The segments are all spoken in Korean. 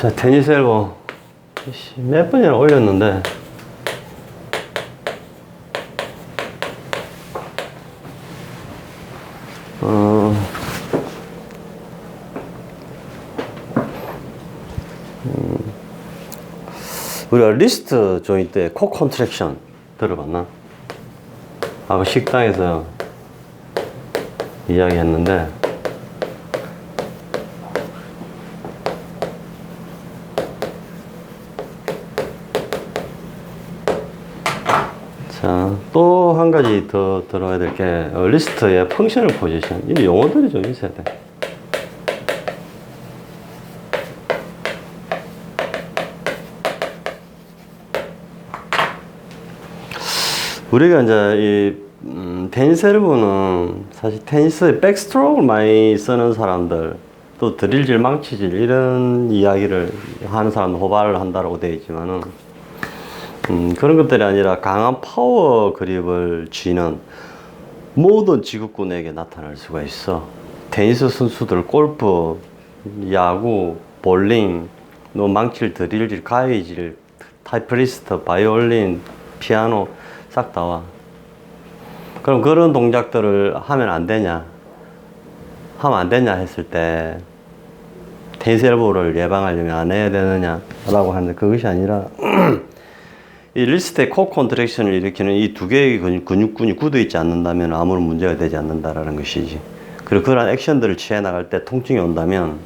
자, 테니스 엘보. 씨, 몇 번이나 올렸는데. 어. 음. 우리가 리스트 조인트 코 컨트랙션 들어봤나? 아까 식당에서 이야기했는데 자, 또 한 가지 더 들어야 될 게, 어, 리스트의 펑셔널 포지션. 이 용어들이 좀 있어야 돼. 우리가 이제 이 음, 테니스 엘보는 사실 테니스의 백스트로크를 많이 쓰는 사람들 또 드릴질 망치질 이런 이야기를 하는 사람 호발을 한다고 되어 있지만은 음, 그런 것들이 아니라 강한 파워 그립을 쥐는 모든 지구꾼에게 나타날 수가 있어. 테니스 선수들, 골프, 야구, 볼링, 너 망칠, 드릴질, 가위질, 타이프리스트, 바이올린, 피아노 싹 다 와. 그럼 그런 동작들을 하면 안 되냐? 하면 안 되냐 했을 때 테니스 엘보를 예방하려면 안 해야 되느냐라고 하는데 그것이 아니라 이 리스트의 코 컨트랙션을 일으키는 이 두 개의 근육, 근육군이 굳어 있지 않는다면 아무런 문제가 되지 않는다라는 것이지. 그리고 그러한 액션들을 취해 나갈 때 통증이 온다면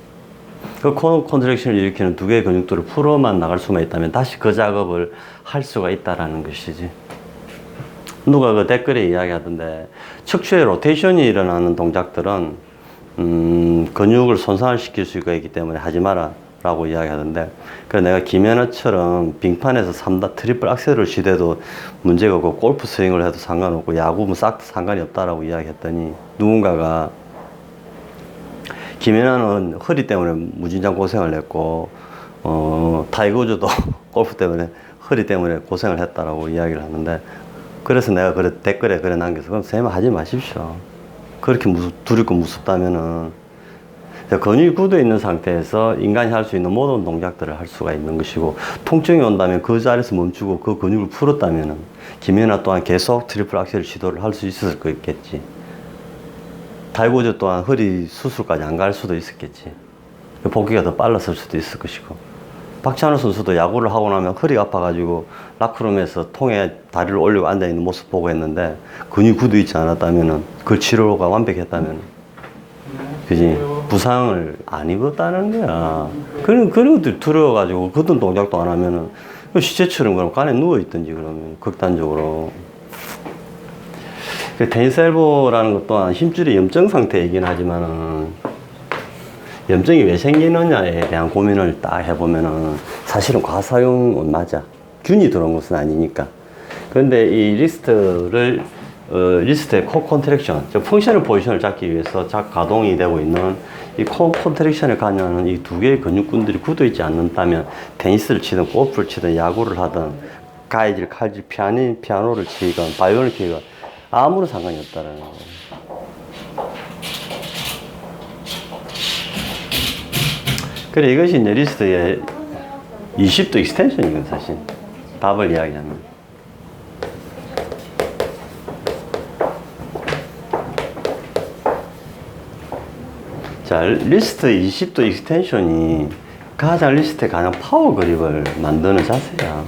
그 코 컨트랙션을 일으키는 두 개의 근육들을 풀어만 나갈 수만 있다면 다시 그 작업을 할 수가 있다라는 것이지. 누가 그 댓글에 이야기하던데 척추의 로테이션이 일어나는 동작들은 음, 근육을 손상을 시킬 수가 있기 때문에 하지 마라 라고 이야기하던데 그래서 내가 김연아처럼 빙판에서 3다 트리플 악셀을 시대도 문제가 없고 골프 스윙을 해도 상관없고 야구면 싹 상관이 없다라고 이야기했더니 누군가가 김연아는 허리 때문에 무진장 고생을 했고 어, 타이거즈도 골프 때문에 허리 때문에 고생을 했다라고 이야기를 하는데 그래서 내가 그래 댓글에 그래 남겨서 그럼 쌤 하지 마십시오. 그렇게 무섭, 두렵고 무섭다면은 근육이 굳어 있는 상태에서 인간이 할 수 있는 모든 동작들을 할 수가 있는 것이고 통증이 온다면 그 자리에서 멈추고 그 근육을 풀었다면은 김연아 또한 계속 트리플 악셀 시도를 할 수 있었을 거겠지. 달고저 또한 허리 수술까지 안 갈 수도 있었겠지. 복귀가 더 빨랐을 수도 있을 것이고. 박찬호 선수도 야구를 하고 나면 허리가 아파가지고 라크룸에서 통에 다리를 올리고 앉아 있는 모습 보고 했는데 근육이 굳어 있지 않았다면은 그 치료가 완벽했다면 그지 부상을 안 입었다는 거야 그런 그런 것들 두려워가지고 그런 동작도 안 하면은 그 시체처럼 그럼 간에 누워 있든지 그러면 극단적으로 그 테니스 엘보라는 것 또한 힘줄이 염증 상태이긴 하지만은 염증이 왜 생기느냐에 대한 고민을 딱 해보면은 사실은 과사용은 맞아. 균이 들어온 것은 아니니까. 그런데 이 리스트를, 어, 리스트의 코 컨트랙션, 즉 펑셔널 포지션을 잡기 위해서 작 가동이 되고 있는 이 코 컨트랙션을 관여하는 이 두 개의 근육군들이 굳어 있지 않는다면 테니스를 치든 골프를 치든 야구를 하든 가이질, 칼질, 피아니, 피아노를 치건 바이올을 치건 아무런 상관이 없다라는 거예요. 그래 이것이 이제 리스트의 20도 익스텐션이거든 사실 답을 이야기하면 자 리스트 20도 익스텐션이 가장 리스트의 가장 파워 그립을 만드는 자세야.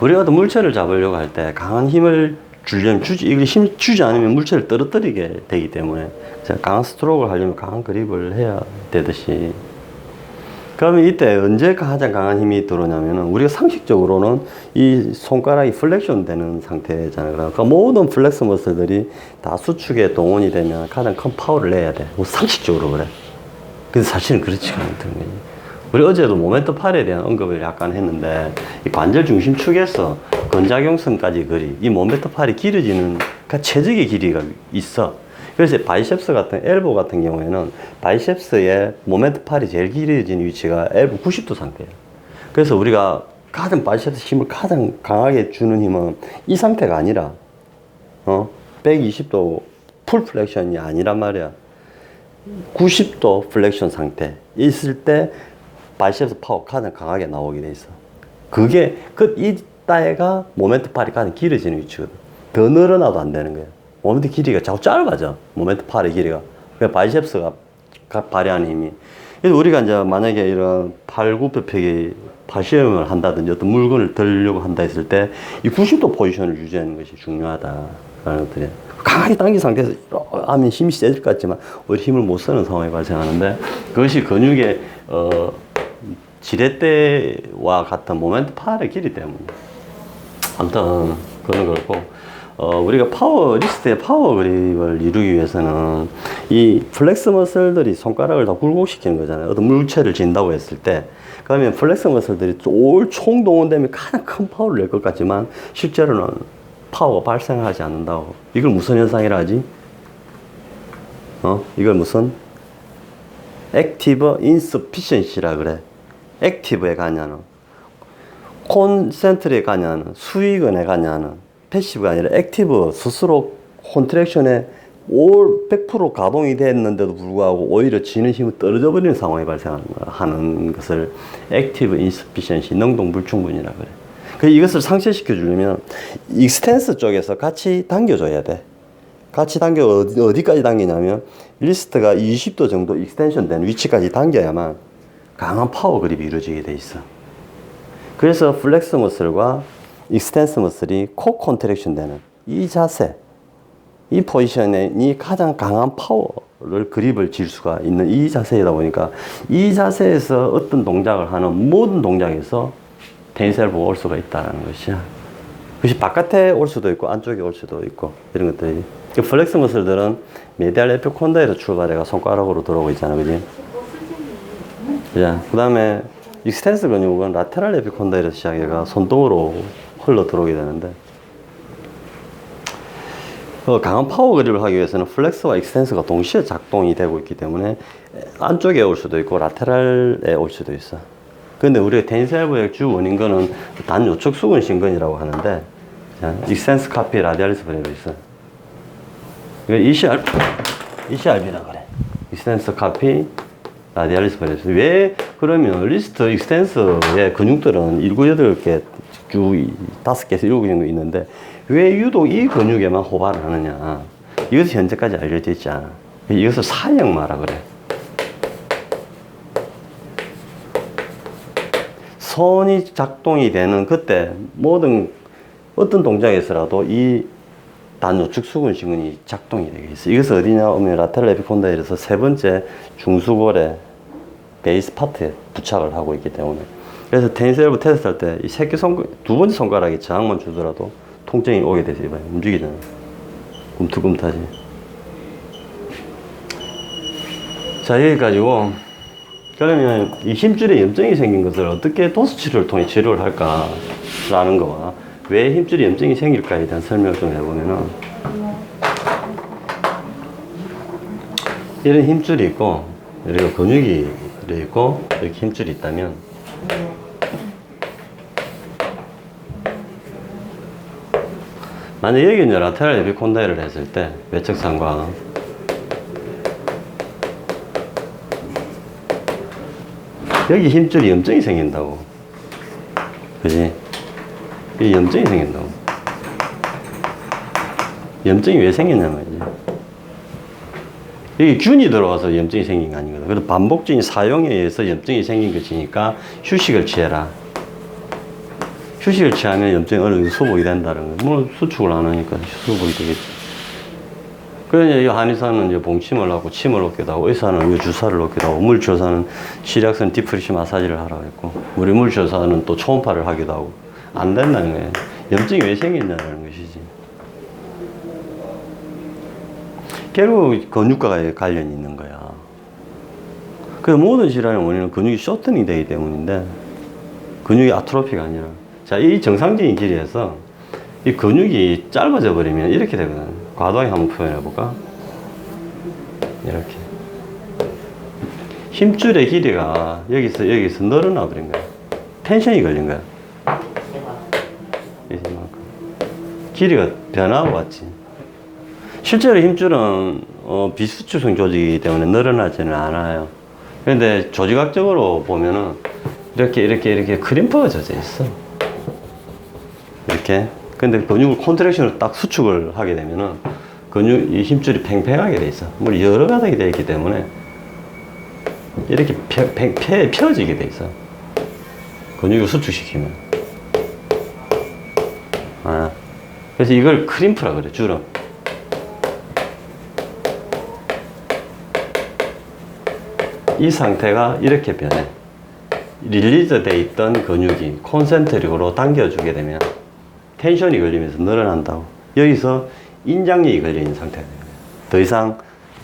우리가 또 물체를 잡으려고 할 때 강한 힘을 주려면 주지, 이걸 힘 주지 않으면 물체를 떨어뜨리게 되기 때문에 자, 강한 스트로크를 하려면 강한 그립을 해야 되듯이 그러면 이때 언제 가장 강한 힘이 들어오냐면은 우리가 상식적으로는 이 손가락이 플렉션 되는 상태잖아요. 그러니까 모든 플렉스 머슬들이 다 수축에 동원이 되면 가장 큰 파워를 내야 돼. 뭐 상식적으로 그래. 근데 사실은 그렇지가 않다는 거지. 우리 어제도 모멘트 팔에 대한 언급을 약간 했는데 이 관절 중심 축에서 근작용선까지 거리, 이 모멘트 팔이 길어지는 그 최적의 길이가 있어. 그래서 바이셉스 같은 엘보 같은 경우에는 바이셉스의 모멘트 팔이 제일 길어진 위치가 엘보 90도 상태예요. 그래서 우리가 가장 바이셉스 힘을 가장 강하게 주는 힘은 이 상태가 아니라 어 120도 풀 플렉션이 아니란 말이야. 90도 플렉션 상태 있을 때 바이셉스 파워 가장 강하게 나오게 돼 있어. 그게 그 이따가 모멘트 팔이 가장 길어지는 위치거든. 더 늘어나도 안 되는 거야. 모멘트 길이가 자꾸 짧아져. 모멘트 팔의 길이가. 그 바이셉스가 가- 발휘하는 힘이. 그래서 우리가 이제 만약에 이런 팔굽혀펴기 발시험을 한다든지 어떤 물건을 들려고 한다 했을 때 이 90도 포지션을 유지하는 것이 중요하다라는 것들이 강하게 당긴 상태에서 하면 힘이 세질 것 같지만 오히려 힘을 못 쓰는 상황이 발생하는데 그것이 근육의 어, 지렛대와 같은 모멘트 팔의 길이 때문에 아무튼 그건 그렇고 어, 우리가 파워 리스트의 파워 그립을 이루기 위해서는 이 플렉스 머슬들이 손가락을 다 굴곡시키는 거잖아요. 어떤 물체를 진다고 했을 때 그러면 플렉스 머슬들이 올 총동원되면 가장 큰 파워를 낼 것 같지만 실제로는 파워가 발생하지 않는다고. 이걸 무슨 현상이라 하지? 어? 이걸 무슨? 액티브 인스피션시라 그래. 액티브에 가냐는 콘센트리에 가냐는 수익은에 가냐는 패시브가 아니라 액티브 스스로 콘트랙션에 올 100% 가동이 됐는데도 불구하고 오히려 지는 힘이 떨어져 버리는 상황이 발생하는 것을 액티브 인스피션시 능동 불충분이라 그래. 그 이것을 상쇄시켜 주려면 익스텐스 쪽에서 같이 당겨줘야 돼. 같이 당겨 어디, 어디 까지 당기냐면 리스트가 20도 정도 익스텐션 된 위치까지 당겨야만 강한 파워 그립이 이루어지게 돼 있어. 그래서 플렉스 머슬과 익스텐스 머슬이 코 컨트랙션 되는 이 자세, 이 포지션이 가장 강한 파워를 그립을 질 수가 있는 이 자세이다 보니까 이 자세에서 어떤 동작을 하는 모든 동작에서 텐셀 보고 올 수가 있다는 것이야. 그것이 바깥에 올 수도 있고 안쪽에 올 수도 있고 이런 것들이. 그 플렉스 머슬들은 메디알 에피콘다에서 출발해가 손가락으로 들어오고 있잖아, 그지? 자, 그 다음에 익스텐스 근육은 라테랄 에피콘다이에서 시작해가 손등으로 흘러 들어오게 되는데 그 강한 파워 그립을 하기 위해서는 플렉스와 익스텐스가 동시에 작동이 되고 있기 때문에 안쪽에 올 수도 있고 라테랄에 올 수도 있어. 근데 우리가 텐셀브의 주 원인근은 단 요측 수근 신근이라고 하는데 자, 익스텐스 카피 라디알리스 브레도 있어. ECR, ECRB라 그래. 익스텐스 카피 라디알리스 브레스. 왜 그러면 리스트 익스텐스의 근육들은 7, 8개, 쭉 5개에서 7개 정도 있는데 왜 유독 이 근육에만 호발을 하느냐. 이것이 현재까지 알려져 있지 않아. 이것을 사형마라 그래. 선이 작동이 되는 그때 모든 어떤 동작에서라도 이 단요측 수근 신근이 작동이 되게 있어. 이것은 어디냐 하면 라테랄 에피콘다일에서 세 번째 중수골의 베이스 파트에 부착을 하고 있기 때문에 그래서 테니스엘브 테스트 할 때 이 새끼 손, 두 번째 손가락에 저항만 주더라도 통증이 오게 되죠. 이봐요. 움직이잖아. 꿈틀꿈틀하지. 자, 여기까지고 그러면 이 힘줄에 염증이 생긴 것을 어떻게 도수 치료를 통해 치료를 할까라는 거와 왜 힘줄에 염증이 생길까에 대한 설명을 좀 해보면은 이런 힘줄이 있고 여기가 근육이 있고 이렇게 힘줄이 있다면 만약 여기 이제 라테랄 에피콘다이를 했을 때 외측상과 여기 힘줄이 염증이 생긴다고. 그지? 이 염증이 생긴다고. 염증이 왜 생겼냐 말이지. 균이 들어와서 염증이 생긴 거 아니거든. 그래서 반복적인 사용에 의해서 염증이 생긴 것이니까 휴식을 취해라. 휴식을 취하면 염증이 어느 정도 수복이 된다는 거. 뭐 수축을 안 하니까 수복이 되겠지. 그러니 이 한의사는 이제 봉침을 하고 침을 놓기도 하고 의사는 이 주사를 놓기도 하고 물주사는 시력선 디프리시 마사지를 하라고 했고 우리 물주사는 또 초음파를 하기도 하고 안 된다는 거예요. 염증이 왜 생겼냐는 것이지. 결국 근육과 관련이 있는 거야. 그 모든 질환의 원인은 근육이 쇼트닝 되기 때문인데 근육이 아트로피가 아니라 자 이 정상적인 길이에서 이 근육이 짧아져 버리면 이렇게 되거든. 과도하게 한번 표현해 볼까? 이렇게. 힘줄의 길이가 여기서 여기서 늘어나 버린 거야. 텐션이 걸린 거야. 이만큼. 길이가 변하고 왔지. 실제로 힘줄은 어, 비수축성 조직이기 때문에 늘어나지는 않아요. 그런데 조직학적으로 보면은 이렇게 이렇게 이렇게 크림프가 젖어 있어. 이렇게. 근데 근육을 컨트랙션으로 딱 수축을 하게 되면은 근육 이 힘줄이 팽팽하게 돼 있어. 뭐 여러 가닥이 되어 있기 때문에 이렇게 펴, 팽, 펴, 펴지게 돼 있어. 근육을 수축시키면. 아. 그래서 이걸 크림프라 그래, 주름. 이 상태가 이렇게 변해. 릴리즈 돼 있던 근육이 콘센트릭으로 당겨주게 되면 텐션이 걸리면서 늘어난다고. 여기서 인장력이 걸려 있는 상태가 되는. 더 이상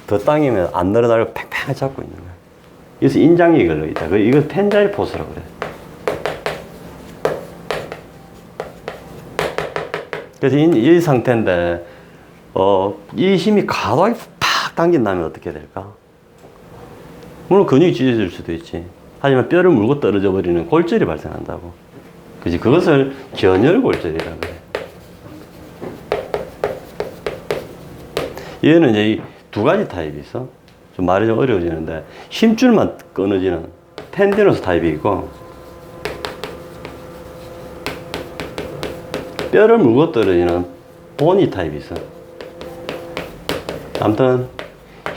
더 당기면 안 늘어나고 팽팽하게 잡고 있는 거야. 여기서 인장력이 걸려 있다. 그 이거 텐자일 포스라고 그래. 그래서 이, 이 상태인데, 어, 이 힘이 과도하게 팍 당긴다면 어떻게 될까? 물론 근육이 찢어질 수도 있지. 하지만 뼈를 물고 떨어져 버리는 골절이 발생한다고. 그지? 그것을 견열골절이라고 그래. 얘는 이제 이두 가지 타입이 있어. 좀 말이 좀 어려워지는데, 힘줄만 끊어지는 텐디너스 타입이 있고, 뼈를 물고 떨어지는 보니 타입이 있어. 아무튼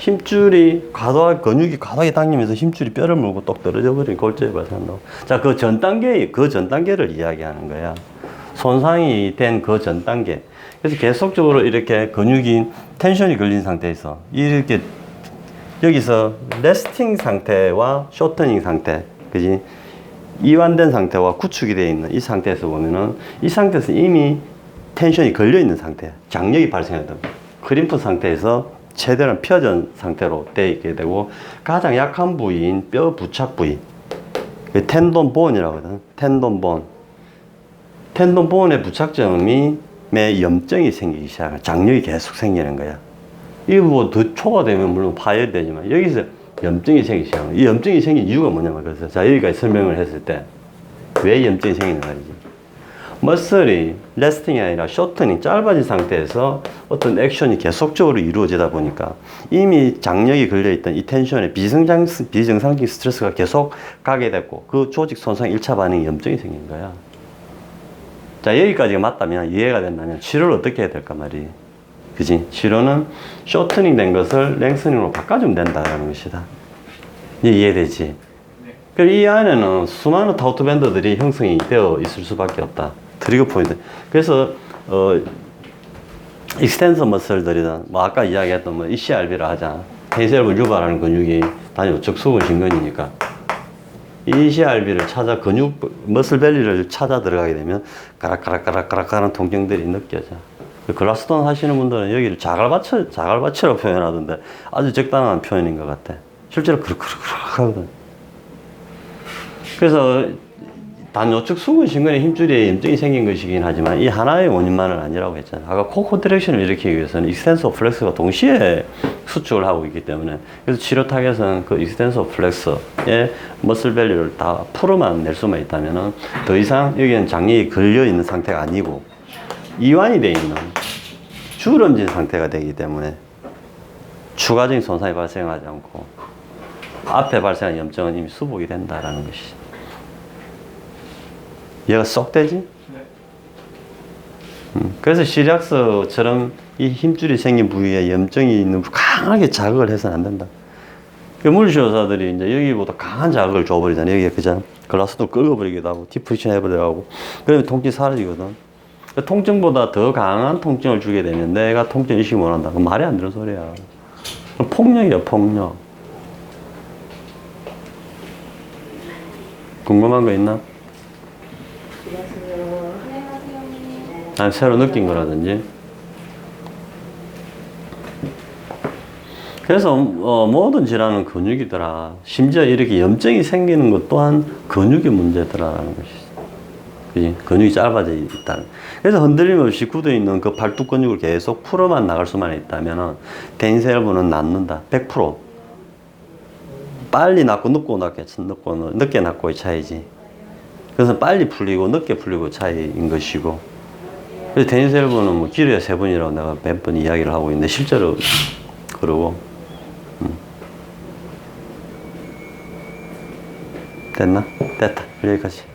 힘줄이 과도하게 근육이 과도하게 당기면서 힘줄이 뼈를 물고 똑 떨어져 버리는 골절이 발생한다고. 자, 그 전 단계, 그 전 단계를 이야기하는 거야. 손상이 된 그 전 단계. 그래서 계속적으로 이렇게 근육이 텐션이 걸린 상태에서 이렇게 여기서 레스팅 상태와 쇼트닝 상태, 그지? 이완된 상태와 구축이 되어 있는 이 상태에서 보면은 이 상태에서 이미 텐션이 걸려 있는 상태, 장력이 발생했다. 크림프 상태에서 최대한 펴진 상태로 되어 있게 되고 가장 약한 부위인 뼈 부착 부위, 그 텐돈 본이라고 하거든. 텐돈 본. 텐돈 본의 부착점이 매 염증이 생기기 시작해. 장력이 계속 생기는 거야. 이거 뭐더 초과되면 물론 파열되지만 여기서 염증이 생기기 시작합니다. 이 염증이 생긴 이유가 뭐냐면 그래서 자 여기까지 설명을 했을 때 왜 염증이 생기는 말이지. 머슬이 레스팅이 아니라 쇼트닝 짧아진 상태에서 어떤 액션이 계속적으로 이루어지다 보니까 이미 장력이 걸려있던 이 텐션에 비정상, 비정상적인 스트레스가 계속 가게 됐고 그 조직 손상 1차 반응이 염증이 생긴 거야. 자, 여기까지가 맞다면 이해가 된다면 치료를 어떻게 해야 될까 말이. 그지? 치료는 쇼트닝 된 것을 랭스닝으로 바꿔주면 된다는 것이다. 이해 이해되지? 그이 안에는 수많은 타우트 밴드들이 형성이 되어 있을 수밖에 없다. 트리거 포인트. 그래서, 어, 익스텐서 머슬들이든, 뭐, 아까 이야기했던 뭐, ECRB라 하자. 테이셀브 유발하는 근육이 단위 우측 수근 신근이니까. 이 ECRB를 찾아 근육, 머슬벨리를 찾아 들어가게 되면, 가락가락가락가락 하는 통증들이 느껴져. 그 글라스톤 하시는 분들은 여기를 자갈밭을, 자갈밭이라고 표현하던데, 아주 적당한 표현인 것 같아. 실제로 그렇그렇그렇 하거든. 그래서 단요측 수근 신근의 힘줄에 염증이 생긴 것이긴 하지만 이 하나의 원인만은 아니라고 했잖아요. 아까 코코 디렉션을 일으키기 위해서는 익스텐서 플렉스가 동시에 수축을 하고 있기 때문에 그래서 치료 타겟은 그 익스텐서 플렉스의 머슬 밸리를 다 풀어만 낼 수만 있다면은 더 이상 여기는 장력이 걸려 있는 상태가 아니고 이완이 돼 있는 주름진 상태가 되기 때문에 추가적인 손상이 발생하지 않고 앞에 발생한 염증은 이미 수복이 된다라는 것이죠. 얘가 쏙 되지? 음, 그래서 시리악스처럼 이 힘줄이 생긴 부위에 염증이 있는 부- 강하게 자극을 해서는 안 된다. 그 물리치료사들이 이제 여기보다 강한 자극을 줘버리잖아요. 여기에 그냥 글라스도 긁어버리기도 하고, 디프리션 해버리기도 하고, 그러면 통증이 사라지거든. 그 통증보다 더 강한 통증을 주게 되면 내가 통증 의식을 못한다. 그건 말이 안 되는 소리야. 폭력이야, 폭력. 궁금한 거 있나? 아니, 새로 느낀 거라든지. 그래서 어, 모든 질환은 근육이더라. 심지어 이렇게 염증이 생기는 것 또한 근육의 문제더라라는 것이죠. 그지? 근육이 짧아져 있다는. 그래서 흔들림 없이 굳어 있는 그 발뚝 근육을 계속 풀어만 나갈 수만 있다면 데인셀브는 낫는다. 100%. 빨리 낫고 늦고 낫게 늦고 늦게 낫고의 차이지. 그래서 빨리 풀리고 늦게 풀리고 차이인 것이고. 그래서 데니스 헬보는 뭐 길어야 세 번이라고 내가 몇 번 이야기를 하고 있는데 실제로 그러고 음. 됐나? 됐다. 여기까지.